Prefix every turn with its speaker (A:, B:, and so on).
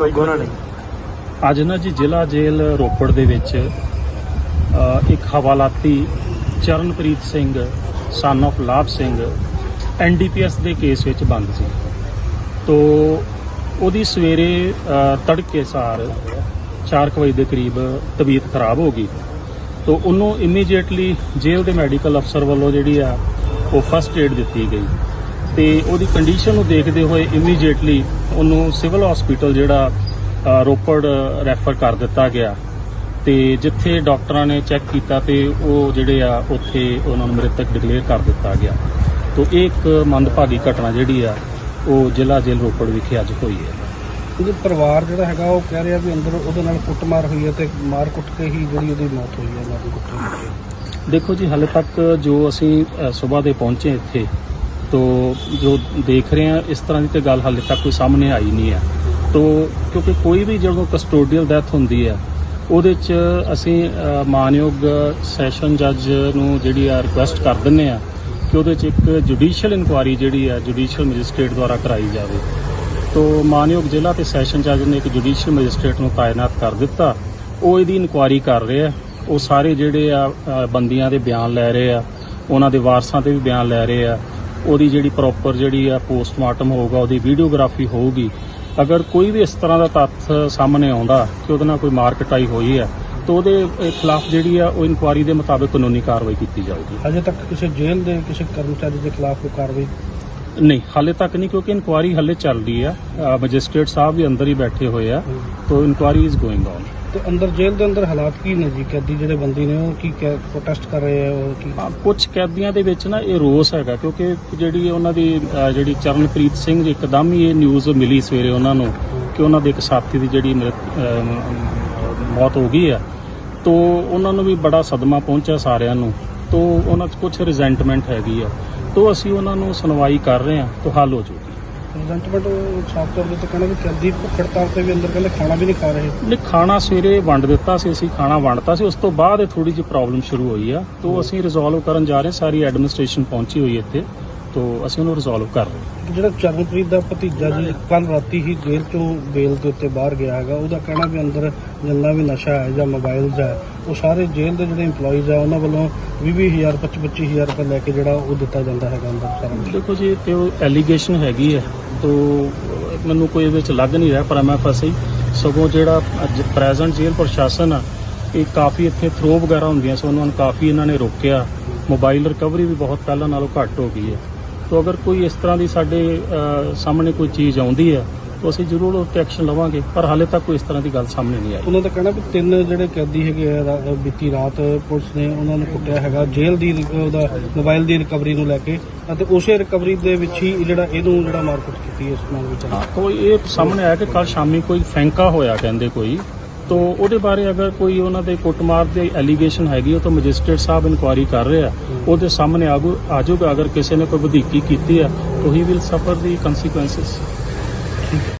A: ਉਹਨਾਂ ਨੇ
B: ਅੱਜ ਨਾ ਜੀ ਜ਼ਿਲ੍ਹਾ ਜੇਲ੍ਹ ਰੋਪੜ ਦੇ ਵਿੱਚ ਇੱਕ ਹਵਾਲਾਤੀ ਚਰਨਪ੍ਰੀਤ ਸਿੰਘ ਸਨ of ਲਾਭ ਸਿੰਘ ਐਨਡੀਪੀਐਸ ਦੇ ਕੇਸ ਵਿੱਚ ਬੰਦ ਸੀ। ਤੋ ਉਹਦੀ ਸਵੇਰੇ ਤੜਕੇ ਸਾਰ 4 ਵਜੇ ਦੇ ਕਰੀਬ ਤਬੀਅਤ ਖਰਾਬ ਹੋ ਗਈ। ਤੋ ਉਹਨੂੰ ਇਮੀਡੀਏਟਲੀ ਜੇਲ੍ਹ ਦੇ ਮੈਡੀਕਲ ਅਫਸਰ ਵੱਲੋਂ ਜਿਹੜੀ ਆ, ਉਹ ਫਸਟ ਏਡ ਦਿੱਤੀ ਗਈ। ਤੇ ਉਹਦੀ ਕੰਡੀਸ਼ਨ ਨੂੰ ਦੇਖਦੇ ਹੋਏ ਇਮੀਡੀਏਟਲੀ ਉਹਨੂੰ ਸਿਵਲ ਹਸਪੀਟਲ ਜਿਹੜਾ ਰੋਪੜ ਰੈਫਰ ਕਰ ਦਿੱਤਾ ਗਿਆ। ਤੇ ਜਿੱਥੇ ਡਾਕਟਰਾਂ ਨੇ ਚੈੱਕ ਕੀਤਾ ਤੇ ਉਹ ਜਿਹੜੇ ਆ ਉੱਥੇ ਉਹਨਾਂ ਨੂੰ ਮ੍ਰਿਤਕ ਡਿਕਲੇਅਰ ਕਰ ਦਿੱਤਾ ਗਿਆ। ਤੋ ਇਹ ਇੱਕ ਮੰਦਭਾਗੀ ਘਟਨਾ ਜਿਹੜੀ ਆ ਉਹ ਜ਼ਿਲ੍ਹਾ ਜੇਲ੍ਹ ਰੋਪੜ ਵਿਖੇ ਅੱਜ ਹੋਈ ਹੈ।
C: ਉਹਦੇ ਪਰਿਵਾਰ ਜਿਹੜਾ ਹੈਗਾ ਉਹ ਕਹਿ ਰਿਹਾ ਵੀ ਅੰਦਰ ਉਹਦੇ ਨਾਲ ਕੁੱਟਮਾਰ ਹੋਈ ਹੈ ਤੇ ਮਾਰ ਕੁੱਟ ਕੇ ਹੀ ਜਿਹੜੀ ਉਹਦੀ ਮੌਤ ਹੋਈ ਹੈ ਮਾਰ ਕੁੱਟ ਕੇ
B: ਦੇਖੋ ਜੀ ਹਾਲੇ ਤੱਕ ਜੋ ਅਸੀਂ ਸਵੇਰ ਦੇ ਪਹੁੰਚੇ ਇੱਥੇ ਤੋ ਜੋ ਦੇਖ ਰਹੇ ਹਾਂ, ਇਸ ਤਰ੍ਹਾਂ ਦੀ ਤੇ ਗੱਲ ਹਾਲੇ ਤੱਕ ਕੋਈ ਸਾਹਮਣੇ ਆਈ ਨਹੀਂ ਹੈ। ਤੋ ਕਿਉਂਕਿ ਕੋਈ ਵੀ ਜਦੋਂ ਕਸਟੋਡੀਅਲ ਡੈਥ ਹੁੰਦੀ ਹੈ, ਉਹਦੇ 'ਚ ਅਸੀਂ ਮਾਨਯੋਗ ਸੈਸ਼ਨ ਜੱਜ ਨੂੰ ਜਿਹੜੀ ਆ ਰਿਕੁਐਸਟ ਕਰ ਦਿੰਨੇ ਆ ਕਿ ਉਹਦੇ 'ਚ ਇੱਕ ਜੁਡੀਸ਼ੀਅਲ ਇਨਕੁਆਰੀ ਜਿਹੜੀ ਆ ਜੁਡੀਸ਼ੀਅਲ ਮੈਜਿਸਟ੍ਰੇਟ ਦੁਆਰਾ ਕਰਾਈ ਜਾਵੇ। ਤੋ ਮਾਨਯੋਗ ਜ਼ਿਲ੍ਹਾ ਤੇ ਸੈਸ਼ਨ ਜੱਜ ਨੇ ਇੱਕ ਜੁਡੀਸ਼ੀਅਲ ਮੈਜਿਸਟ੍ਰੇਟ ਨੂੰ ਤਾਇਨਾਤ ਕਰ ਦਿੱਤਾ। ਉਹ ਇਹਦੀ ਇਨਕੁਆਰੀ ਕਰ ਰਹੇ। ਆ ਉਹ ਸਾਰੇ ਜਿਹੜੇ ਆ ਬੰਦੀਆਂ ਦੇ ਬਿਆਨ ਲੈ ਰਹੇ ਆ, ਉਹਨਾਂ ਦੇ ਵਾਰਸਾਂ ਤੇ ਵੀ ਬਿਆਨ ਲੈ ਰਹੇ ਆ। ਉਹਦੀ ਜਿਹੜੀ ਪ੍ਰੋਪਰ ਜਿਹੜੀ ਆ ਪੋਸਟਮਾਰਟਮ ਹੋਊਗਾ ਉਹਦੀ ਵੀਡੀਓਗ੍ਰਾਫੀ ਹੋਊਗੀ। ਅਗਰ ਕੋਈ ਵੀ ਇਸ ਤਰ੍ਹਾਂ ਦਾ ਤੱਥ ਸਾਹਮਣੇ ਆਉਂਦਾ ਕਿ ਉਹਦੇ ਨਾਲ ਕੋਈ ਮਾਰਕਟਾਈ ਹੋਈ ਹੈ ਤਾਂ ਉਹਦੇ ਖਿਲਾਫ ਜਿਹੜੀ ਆ ਉਹ ਇਨਕੁਆਰੀ ਦੇ ਮੁਤਾਬਕ ਕਾਨੂੰਨੀ ਕਾਰਵਾਈ ਕੀਤੀ ਜਾਊਗੀ।
C: ਅਜੇ ਤੱਕ ਕਿਸੇ ਜੇਲ੍ਹ ਦੇ ਕਿਸੇ ਕਰਮਚਾਰੀ ਦੇ ਖਿਲਾਫ ਕੋਈ ਕਾਰਵਾਈ?
B: ਨਹੀਂ ਹਾਲੇ ਤੱਕ ਨਹੀਂ ਕਿਉਂਕਿ ਇਨਕੁਆਰੀ ਹਾਲੇ ਚੱਲ ਰਹੀ ਆ ਮੈਜਿਸਟ੍ਰੇਟ ਸਾਹਿਬ ਵੀ ਅੰਦਰ ਹੀ ਬੈਠੇ ਹੋਏ ਆ ਤੋ ਇਨਕੁਆਰੀ ਇਜ਼ ਗੋਇੰਗ ਔਨ
C: ਤੇ ਅੰਦਰ ਜੇਲ੍ਹ ਦੇ ਅੰਦਰ ਹਾਲਾਤ ਕੀ ਨੇ ਜੀ? ਕੈਦੀ ਜਿਹੜੇ ਬੰਦੀ ਨੇ ਉਹ ਕੀ ਪ੍ਰੋਟੈਸਟ ਕਰ ਰਹੇ ਆ ਉਹ ਕੀ?
B: ਕੁਝ ਕੈਦੀਆਂ ਦੇ ਵਿੱਚ ਨਾ ਇਹ ਰੋਸ ਹੈਗਾ, ਕਿਉਂਕਿ ਜਿਹੜੀ ਉਹਨਾਂ ਦੀ ਜਿਹੜੀ ਚਰਨਪ੍ਰੀਤ ਸਿੰਘ ਇੱਕਦਮ ਹੀ ਇਹ ਨਿਊਜ਼ ਮਿਲੀ ਸਵੇਰੇ ਉਹਨਾਂ ਨੂੰ ਕਿ ਉਹਨਾਂ ਦੇ ਇੱਕ ਸਾਥੀ ਦੀ ਜਿਹੜੀ ਮ੍ਰਿਤ- ਮੌਤ ਹੋ ਗਈ ਆ। ਤੋ ਉਹਨਾਂ ਨੂੰ ਵੀ ਬੜਾ ਸਦਮਾ ਪਹੁੰਚਿਆ ਸਾਰਿਆਂ ਨੂੰ। ਤੋ ਉਹਨਾਂ 'ਚ ਕੁਝ ਰਿਜ਼ੈਂਟਮੈਂਟ ਹੈਗੀ ਆ। ਤੋ ਅਸੀਂ ਉਹਨਾਂ ਨੂੰ ਸੁਣਵਾਈ ਕਰ ਰਹੇ ਹਾਂ। ਤੋ ਹੱਲ ਹੋ
C: ਪ੍ਰੈਜ਼ੈਂਟਮੈਂਟ ਸਾਫ਼ ਤੌਰ ਤੇ ਕਹਿੰਦਾ ਵੀ ਕੈਦੀ ਭੁੱਖ ਹੜਤਾਲ ਤੇ ਵੀ ਅੰਦਰ ਕਹਿੰਦੇ ਖਾਣਾ ਵੀ ਨਹੀਂ ਖਾ ਰਹੇ।
B: ਨਹੀਂ ਖਾਣਾ ਸਵੇਰੇ ਵੰਡ ਦਿੱਤਾ ਸੀ ਅਸੀਂ ਖਾਣਾ ਵੰਡਤਾ ਸੀ। ਉਸ ਤੋਂ ਬਾਅਦ ਇਹ ਥੋੜੀ ਜਿਹੀ ਪ੍ਰੋਬਲਮ ਸ਼ੁਰੂ ਹੋਈ ਆ। ਤੋ ਅਸੀਂ ਰਿਜ਼ੋਲਵ ਕਰਨ ਜਾ ਰਹੇ ਸਾਰੀ ਐਡਮਿਨਿਸਟ੍ਰੇਸ਼ਨ ਪਹੁੰਚੀ ਹੋਈ ਇੱਥੇ। ਤੋ ਅਸੀਂ ਉਹਨੂੰ ਰਿਜ਼ੋਲਵ ਕਰ ਰਹੇ ਹਾਂ।
C: ਤੇ ਜਿਹੜਾ ਚਰਨਪ੍ਰੀਤ ਦਾ ਭਤੀਜਾ ਜੀ ਕੱਲ ਰਾਤੀ ਹੀ ਜੇਲ੍ਹ ਚੋਂ ਬੇਲ ਦੇ ਉੱਤੇ ਬਾਹਰ ਗਿਆ ਹੈਗਾ ਉਹਦਾ ਕਹਿਣਾ ਵੀ ਅੰਦਰ ਜਿੰਨਾ ਵੀ ਨਸ਼ਾ ਹੈ ਜਾਂ ਮੋਬਾਈਲਸ ਹੈ ਉਹ ਸਾਰੇ ਜੇਲ੍ਹ ਦੇ ਜਿਹੜੇ EMPLOYEES ਆ ਉਹਨਾਂ ਵੱਲੋਂ 20-20000 25-25000 ਰੁਪਏ ਲੈ ਕੇ ਜਿਹੜਾ ਉਹ ਦਿੱਤਾ ਜਾਂਦਾ ਹੈਗਾ ਅੰਦਰ ਸਾਰਾ।
B: ਦੇਖੋ ਜੀ ਤੇ ਉਹ ਐਲੀਗੇਸ਼ਨ ਹੈਗੀ ਹੈ ਤੋ ਮੈਨੂੰ ਕੋਈ ਇਹਦੇ ਵਿੱਚ ਲੱਗ ਨਹੀਂ ਰਿਹਾ ਪਰ ਮੈਂ ਫਸੀ ਸਗੋਂ ਜਿਹੜਾ ਅੱਜ ਪ੍ਰੈਜ਼ੈਂਟ ਜੇਲ੍ਹ ਪ੍ਰਸ਼ਾਸਨ ਆ ਇਹ ਕਾਫੀ ਇੱਥੇ ਥਰੋ ਵਗੈਰਾ ਹੁੰਦੀਆਂ ਸੋ ਉਹਨਾਂ ਨੂੰ ਕਾਫੀ ਇਹਨਾਂ ਨੇ ਰੋਕਿਆ। ਮੋਬਾਈਲ ਰਿਕਵਰੀ ਵੀ ਬਹੁਤ ਪਹਿਲਾਂ ਨਾਲੋਂ ਘੱਟ ਹੋ ਗਈ ਹੈ। ਤੋ ਅਗਰ ਕੋਈ ਇਸ ਤਰ੍ਹਾਂ ਦੀ ਸਾਡੇ ਸਾਹਮਣੇ ਕੋਈ ਚੀਜ਼ ਆਉਂਦੀ ਹੈ ਤਾਂ ਅਸੀਂ ਜ਼ਰੂਰ ਉਹ ਤੇ ਐਕਸ਼ਨ ਲਵਾਂਗੇ ਪਰ ਹਾਲੇ ਤੱਕ ਕੋਈ ਇਸ ਤਰ੍ਹਾਂ ਦੀ ਗੱਲ ਸਾਹਮਣੇ ਨਹੀਂ ਆਈ।
C: ਉਹਨਾਂ ਦਾ ਕਹਿਣਾ ਵੀ ਤਿੰਨ ਜਿਹੜੇ ਕੈਦੀ ਹੈਗੇ ਆ ਰਾ- ਬੀਤੀ ਰਾਤ ਪੁਲਿਸ ਨੇ ਉਹਨਾਂ ਨੂੰ ਕੁੱਟਿਆ ਹੈਗਾ ਜੇਲ੍ਹ ਦੀ ਉਹਦਾ ਮੋਬਾਈਲ ਦੀ ਰਿਕਵਰੀ ਨੂੰ ਲੈ ਕੇ ਅਤੇ ਉਸੇ ਰਿਕਵਰੀ ਦੇ ਵਿੱਚ ਹੀ ਜਿਹੜਾ ਇਹਨੂੰ ਜਿਹੜਾ ਮਾਰਕੁੱਟ ਕੀਤੀ ਇਸ ਨਾਲ ਵਿੱਚ।
B: ਹਾਂ ਕੋਈ ਇਹ ਸਾਹਮਣੇ ਆਇਆ ਕਿ ਕੱਲ ਸ਼ਾਮੀ ਕੋਈ ਫੈਂਕਾ ਹੋਇਆ ਕਹਿੰਦੇ ਕੋਈ। ਤੋ ਉਹਦੇ ਬਾਰੇ ਅਗਰ ਕੋਈ ਉਹਨਾਂ ਦੇ ਕੁੱਟਮਾਰ ਦੇ ਐਲੀਗੇਸ਼ਨ ਹੈਗੀ ਉਹ ਤਾਂ ਮੈਜਿਸਟ੍ਰੇਟ ਸਾਹਿਬ ਇਨਕੁਆਇਰੀ ਕਰ ਰਹੇ ਆ। ਉਹਦੇ ਸਾਹਮਣੇ ਆਗੂ ਆਜੂਗਾ ਅਗਰ ਕਿਸੇ ਨੇ ਕੋਈ ਵਧੀਕੀ ਕੀਤੀ ਆ ਤਾਂ ਹੀ ਵਿਲ ਸਫਰ ਦੀ ਕਨਸੀਕੁਐਂਸਸ